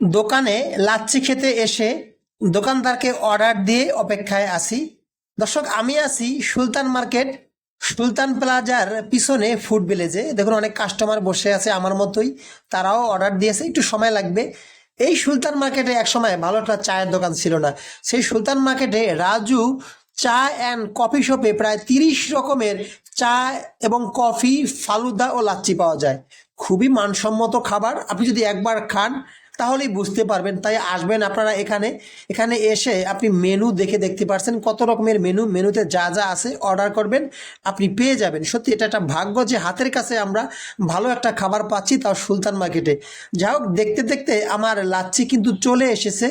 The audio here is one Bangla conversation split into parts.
দোকানে লাচ্ছি খেতে এসে দোকানদারকে অর্ডার দিয়ে অপেক্ষায় আসি দর্শক, আমি আছি সুলতান মার্কেট, সুলতান প্লাজার পিছনে ফুড ভিলেজে। দেখুন, অনেক কাস্টমার বসে আছে আমার মতোই। তারাও অর্ডার দিয়েছে, একটু সময় লাগবে। এই সুলতান মার্কেটে একসময় ভালো একটা চায়ের দোকান ছিল না। সেই সুলতান মার্কেটে রাজু চা অ্যান্ড কফি শপে প্রায় তিরিশ রকমের চা এবং কফি ফালুদা ও লাচ্ছি পাওয়া যায়। খুবই মানসম্মত খাবার। আপনি যদি একবার খান তাহলেই বুঝতে পারবেন। তাই আসবেন আপনারা এখানে। এখানে এসে আপনি মেনু দেখে দেখতে পারছেন কত রকমের মেনু মেনুতে যা যা আছে অর্ডার করবেন, আপনি পেয়ে যাবেন। সত্যি এটা একটা ভাগ্য যে হাতের কাছে আমরা ভালো একটা খাবার পাচ্ছি তাও সুলতান মার্কেটে যাই হোক, দেখতে দেখতে আমার লাচ্ছি কিন্তু চলে এসেছে।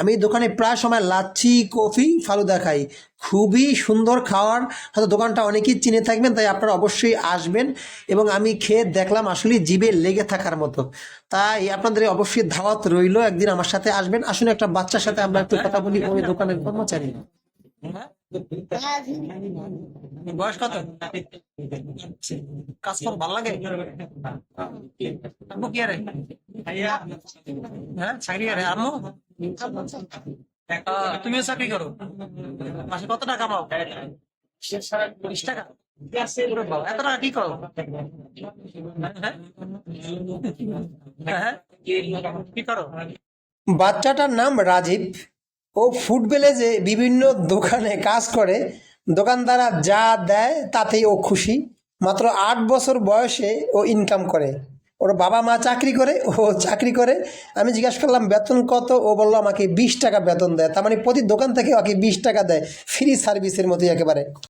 আমি দোকানে প্রায় সময় লাচ্ছি, কফি, ফালুদা খাই। খুবই সুন্দর খাওয়ার। হয়তো দোকানটা অনেকেই চিনে থাকবেন, তাই আপনারা অবশ্যই আসবেন এবং আমি খেয়ে দেখলাম আসলে জিভে লেগে থাকার মতো। তাই আপনাদের অবশ্যই ধাওয়াত রইল, একদিন আমার সাথে আসবেন। আসুন, একটা বাচ্চার সাথে আমরা একটু কথা বলি, ওই দোকানের কর্মচারী। বয়স কত? কাজ কর ভালো লাগে? কি আরে হ্যাঁ চাকরি করে আম্মু? তুমিও চাকরি করো। মাসে কত টাকা পাও? হ্যাঁ? হ্যাঁ? করো? বাচ্চাটার নাম রাজীব। ও ফুড ভিলেজে বিভিন্ন দোকানে কাজ করে, দোকানদাররা যা দেয় তাতেই ও খুশি। মাত্র আট বছর বয়সে ও ইনকাম করে। ওর বাবা মা চাকরি করে, ও চাকরি করে। আমি জিজ্ঞাসা করলাম, বেতন কত? ও বলল, আমাকে বিশ টাকা বেতন দেয়। তার মানে প্রতি দোকান থেকে ওকে বিশ টাকা দেয়। ফ্রি সার্ভিসের মতোই একেবারে।